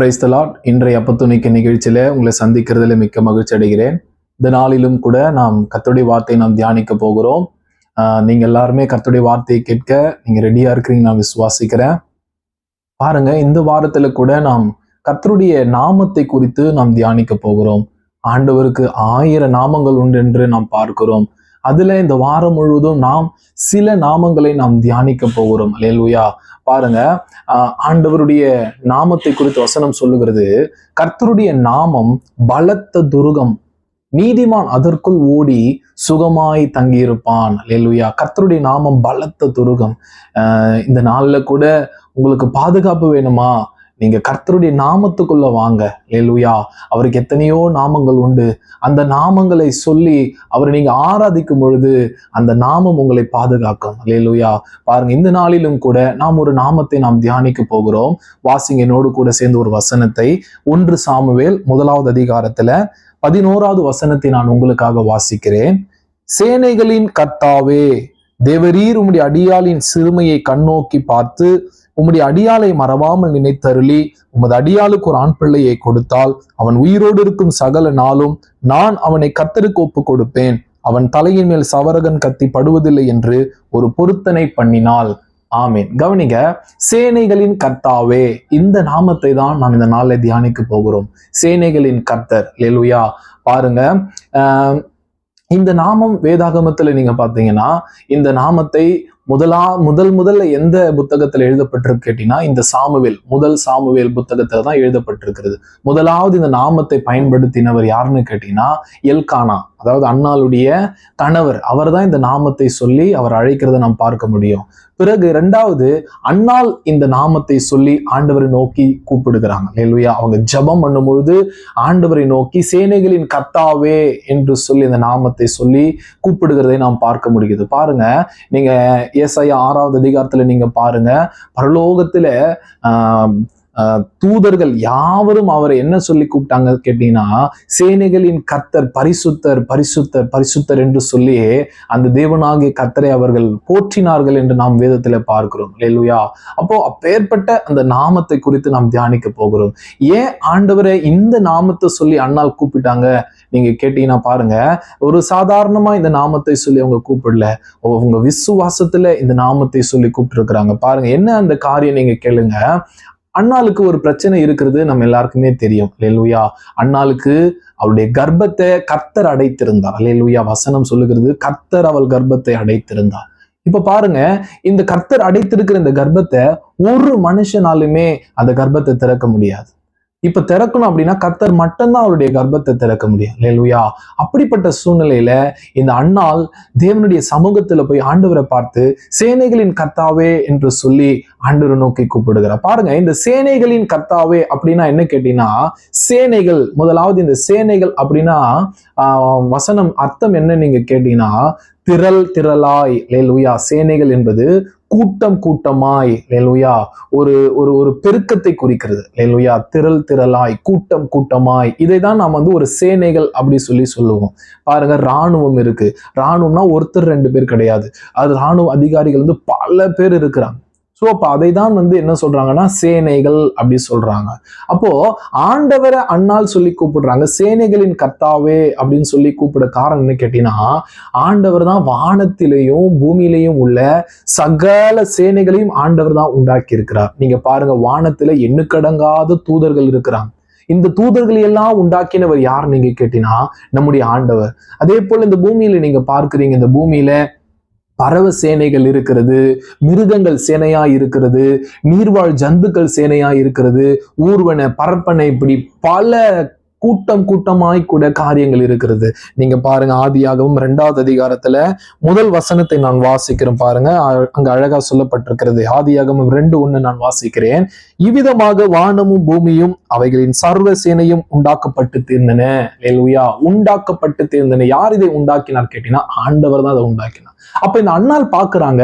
Praise the Lord இன்றைய அப்பத்துணைக்கு நிகழ்ச்சியில உங்களை சந்திக்கிறதுல மிக்க மகிழ்ச்சி அடைகிறேன். இந்த நாளிலும் கூட நாம் கத்துடைய வார்த்தையை நாம் தியானிக்க போகிறோம். ஆஹ் நீங்க எல்லாருமே கத்துடைய வார்த்தையை கேட்க நீங்க ரெடியா இருக்கிறீங்க நான் விசுவாசிக்கிறேன். பாருங்க இந்த வாரத்துல கூட நாம் கத்தருடைய நாமத்தை குறித்து நாம் தியானிக்க போகிறோம். ஆண்டவருக்கு ஆயிரம் நாமங்கள் உண்டு என்று நாம் பார்க்கிறோம். அதுல இந்த வாரம் முழுவதும் நாம் சில நாமங்களை நாம் தியானிக்க போகிறோம். அல்லேலூயா பாருங்க ஆண்டவருடைய நாமத்தை குறித்து வசனம் சொல்லுகிறது கர்த்தருடைய நாமம் பலத்த துருகம் நீதிமான் அதற்குள் ஓடி சுகமாய் தங்கியிருப்பான். அல்லேலூயா கர்த்தருடைய நாமம் பலத்த துருகம். இந்த நாளில் கூட உங்களுக்கு பாதுகாப்பு வேணுமா? நீங்க கர்த்தருடைய நாமத்துக்குள்ள வாங்க. லேலுயா அவருக்கு எத்தனையோ நாமங்கள் உண்டு. அந்த நாமங்களை சொல்லி அவரை நீங்க ஆராதிக்கும் பொழுது அந்த நாமம் உங்களை பாதுகாக்கும். லேலுயா பாருங்க இந்த நாளிலும் கூட நாம் ஒரு நாமத்தை நாம் தியானிக்க போகிறோம். வாசிங்க என்னோடு கூட சேர்ந்து ஒரு வசனத்தை. ஒன்று சாமுவேல் முதலாவது அதிகாரத்துல பதினோராவது வசனத்தை நான் உங்களுக்காக வாசிக்கிறேன். சேனைகளின் கர்த்தாவே தேவரீர் உம்முடைய அடியாளின் சிறுமையை கண்ணோக்கி பார்த்து உம்முடைய அடியாலை மறவாமல் நினைத்தருளி உமது அடியாளுக்கு ஒரு ஆண் பிள்ளையை கொடுத்தால் அவன் உயிரோடு இருக்கும் சகல நாளும் நான் அவனை கத்தருக்கு ஒப்பு கொடுப்பேன். அவன் தலையின் மேல் சவரகன் கத்தி படுவதில்லை என்று ஒரு பொருத்தனை பண்ணினாள். ஆமேன். கவனிங்க சேனைகளின் கர்த்தாவே இந்த நாமத்தை தான் நாம் இந்த நாளில் தியானிக்க போகிறோம். சேனைகளின் கர்த்தர். லெலுயா பாருங்க ஆஹ் இந்த நாமம் வேதாகமத்துல நீங்க பாத்தீங்கன்னா இந்த நாமத்தை முதலா முதல் முதல்ல எந்த புத்தகத்துல எழுதப்பட்டிருக்கு கேட்டீங்கன்னா இந்த சாமுவேல் முதல் சாமுவேல் புத்தகத்துல தான் எழுதப்பட்டிருக்கிறது. முதலாவது இந்த நாமத்தை பயன்படுத்தினவர் யாருன்னு கேட்டீங்கன்னா எல்கானா அதாவது அண்ணாளுடைய கணவர். அவர் தான் இந்த நாமத்தை சொல்லி அவர் அழைக்கிறத நாம் பார்க்க முடியும். பிறகு இரண்டாவது அண்ணால் இந்த நாமத்தை சொல்லி ஆண்டவரை நோக்கி கூப்பிடுகிறாங்க. இல்லையா அவங்க ஜெபம் பண்ணும் பொழுது ஆண்டவரை நோக்கி சேனைகளின் கத்தாவே என்று சொல்லி இந்த நாமத்தை சொல்லி கூப்பிடுகிறதை நாம் பார்க்க முடியுது பாருங்க நீங்க ஏசாய ஆறாவது அதிகாரத்தில் நீங்கள் பாருங்கள் பரலோகத்தில் தூதர்கள் யாவரும் அவரை என்ன சொல்லி கூப்பிட்டாங்க கேட்டீங்கன்னா சேனைகளின் கர்த்தர் பரிசுத்தர் பரிசுத்தர் பரிசுத்தர் என்று சொல்லி அந்த தேவனாகிய கர்த்தரை அவர்கள் போற்றினார்கள் என்று நாம் வேதத்துல பார்க்கிறோம். இல்லையா அப்போ அப்பேற்பட்ட அந்த நாமத்தை குறித்து நாம் தியானிக்க போகிறோம். ஏன் ஆண்டவரை இந்த நாமத்தை சொல்லி அண்ணால் கூப்பிட்டாங்க? நீங்க கேட்டீங்கன்னா பாருங்க. ஒரு சாதாரணமா இந்த நாமத்தை சொல்லி அவங்க கூப்பிடல. உங்க விசுவாசத்துல இந்த நாமத்தை சொல்லி கூப்பிட்டு இருக்கிறாங்க பாருங்க என்ன அந்த காரியம் நீங்க கேளுங்க. அண்ணாளுக்கு ஒரு பிரச்சனை இருக்கிறது நம்ம எல்லாருக்குமே தெரியும். லேலுயா அண்ணாளுக்கு அவளுடைய கர்ப்பத்தை கர்த்தர் அடைத்திருந்தார். லேலுயா வசனம் சொல்லுகிறது கர்த்தர் அவள் கர்ப்பத்தை அடைத்திருந்தார். இப்ப பாருங்க இந்த கர்த்தர் அடைத்திருக்கிற இந்த கர்ப்பத்தை ஒரு மனுஷனாலுமே அந்த கர்ப்பத்தை திறக்க முடியாது. இப்ப திறக்கணும் அப்படின்னா கர்த்தர் மட்டும்தான் அவருடைய கர்ப்பத்தை திறக்க முடியும். இல்லையா அப்படிப்பட்ட சூழ்நிலையில இந்த அண்ணால் தேவனுடைய சமூகத்துல போய் ஆண்டவரை பார்த்து சேனைகளின் கர்த்தாவே என்று சொல்லி ஆண்டவரை நோக்கி கூப்பிடுகிறார். பாருங்க இந்த சேனைகளின் கர்த்தாவே அப்படின்னா என்ன கேட்டீங்கன்னா சேனைகள் முதலாவது இந்த சேனைகள் அப்படின்னா வசனம் அர்த்தம் என்ன நீங்க கேட்டீங்கன்னா திரள் திரளாய். லேலுயா சேனைகள் என்பது கூட்டம் கூட்டமாய் லெலுயா ஒரு ஒரு ஒரு பெருக்கத்தை குறிக்கிறது. லெலுயா திரள் திரளாய் கூட்டம் கூட்டமாய். இதை தான் நாம் வந்து ஒரு சேனைகள் அப்படி சொல்லி சொல்லுவோம். பாருங்க ராணுவம் இருக்கு. இராணுவம்னா ஒருத்தர் ரெண்டு பேர் கிடையாது. அது ராணுவ அதிகாரிகள் வந்து பல பேர் இருக்கிறாங்க. ஸோ அப்போ அதை தான் வந்து என்ன சொல்றாங்கன்னா சேனைகள் அப்படி சொல்றாங்க. அப்போ ஆண்டவரை அண்ணால் சொல்லி கூப்பிடுறாங்க சேனைகளின் கர்த்தாவே அப்படின்னு சொல்லி கூப்பிட காரணம் என்ன கேட்டீங்கன்னா ஆண்டவர் தான் வானத்திலையும் பூமியிலையும் உள்ள சகல சேனைகளையும் ஆண்டவர் தான் உண்டாக்கி இருக்கிறார் நீங்க பாருங்க வானத்துல எண்ணுக்கடங்காத தூதர்கள் இருக்கிறாங்க. இந்த தூதர்களை எல்லாம் உண்டாக்கினவர் யார் நீங்க கேட்டீங்கன்னா நம்முடைய ஆண்டவர். அதே போல இந்த பூமியில நீங்க பார்க்குறீங்க இந்த பூமியில பறவை சேனைகள் இருக்கிறது மிருகங்கள் சேனையா இருக்கிறது நீர்வாழ் ஜந்துக்கள் சேனையா இருக்கிறது ஊர்வன பரப்பனை இப்படி பல கூட்டம் கூட்டமாய் கூட காரியங்கள் இருக்கிறது. நீங்க பாருங்க ஆதியாகவும் இரண்டாவது அதிகாரத்துல முதல் வசனத்தை நான் வாசிக்கிறேன் பாருங்க. அ- அங்க அழகா சொல்லப்பட்டிருக்கிறது. ஆதியாகமும் ரெண்டு ஒண்ணு நான் வாசிக்கிறேன். இவ்விதமாக வானமும் பூமியும் அவைகளின் சர்வ சேனையும் உண்டாக்கப்பட்டு தீர்ந்தன. லேலுயா உண்டாக்கப்பட்டு தீர்ந்தன. யார் இதை உண்டாக்கினார் கேட்டீங்கன்னா ஆண்டவர் தான் அதை உண்டாக்கினார். அப்ப இந்த அண்ணால் பாக்குறாங்க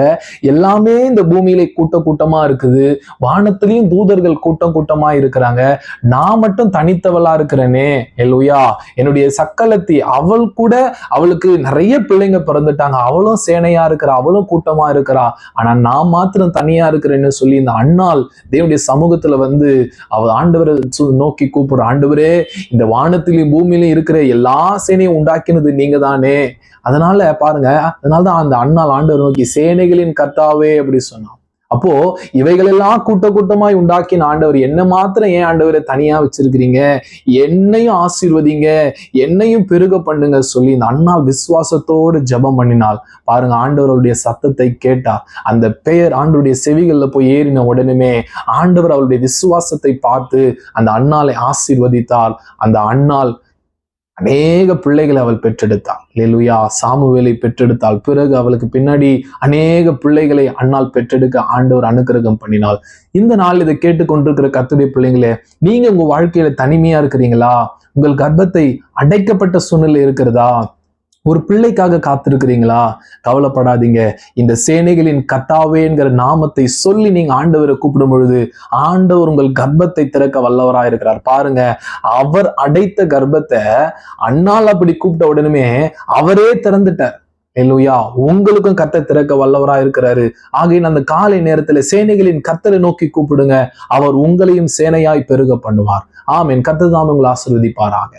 எல்லாமே இந்த பூமியில கூட்ட கூட்டமா இருக்குது வானத்திலையும் தூதர்கள் கூட்டம் கூட்டமா இருக்கிறாங்க நான் மட்டும் தனித்தவளா இருக்கிறேனே எல்லுயா என்னுடைய சக்கலத்தி அவள் கூட அவளுக்கு நிறைய பிள்ளைங்க பிறந்துட்டாங்க அவளும் சேனையா இருக்கிறா அவளும் கூட்டமா இருக்கிறா. ஆனா நான் மாத்திரம் தனியா இருக்கிறேன்னு சொல்லி இந்த அண்ணால் தேவனுடைய சமூகத்துல வந்து அவ ஆண்டவரை சு- நோக்கி கூப்பிடுற ஆண்டவரே இந்த வானத்திலையும் பூமியிலையும் இருக்கிற எல்லா சேனையும் உண்டாக்கினது நீங்க தானே அதனால பாருங்க அதனாலதான் அந்த அண்ணால் ஆண்டவர் நோக்கி சேனைகளின் கர்த்தாவே அப்படி சொன்னான். அப்போ இவைகளெல்லாம் கூட்ட கூட்டமாய் உண்டாக்கின ஆண்டவர் என்ன மாத்திரம் ஏன் ஆண்டவரை தனியா வச்சிருக்கிறீங்க? என்னையும் ஆசீர்வதிங்க என்னையும் பெருக பண்ணுங்க சொல்லி இந்த அண்ணா விசுவாசத்தோடு ஜெபம் பண்ணினாள். பாருங்க ஆண்டவருடைய சத்தத்தை கேட்டா அந்த பெயர் ஆண்டவருடைய செவிகளில் போய் ஏறின உடனே ஆண்டவர் அவளுடைய விசுவாசத்தை பார்த்து அந்த அண்ணாலை ஆசீர்வதித்தால் அந்த அண்ணால் அநேக பிள்ளைகளை அவள் பெற்றெடுத்தாள். லெலுயா சாமுவேலை பெற்றெடுத்தாள். பிறகு அவளுக்கு பின்னாடி அநேக பிள்ளைகளை அண்ணால் பெற்றெடுக்க ஆண்டவர் அனுக்கிரகம் பண்ணினாள். இந்த நாள் இதை கேட்டுக்கொண்டிருக்கிற கத்துடைய பிள்ளைங்களே நீங்க உங்க வாழ்க்கையில தனிமையா இருக்கிறீங்களா? உங்கள் கர்ப்பத்தை அடைக்கப்பட்ட சூழ்நிலை இருக்கிறதா? ஒரு பிள்ளைக்காக காத்திருக்கிறீங்களா? கவலைப்படாதீங்க. இந்த சேனைகளின் கத்தாவேங்கிற நாமத்தை சொல்லி நீங்க ஆண்டவரை கூப்பிடும் பொழுது ஆண்டவர் உங்கள் கர்ப்பத்தை திறக்க வல்லவராக இருக்கிறார். பாருங்க அவர் அடைத்த கர்ப்பத்தை அண்ணால் அப்படி கூப்பிட்ட உடனே அவரே திறந்துட்டார். இல்லையா உங்களுக்கும் கத்த திறக்க வல்லவரா இருக்கிறாரு. ஆகையின் அந்த காலை நேரத்துல சேனைகளின் கத்தரை நோக்கி கூப்பிடுங்க. அவர் உங்களையும் சேனையாய் பெருக பண்ணுவார். ஆமென். கத்ததாம் உங்களை ஆசீர்வதிப்பாராக.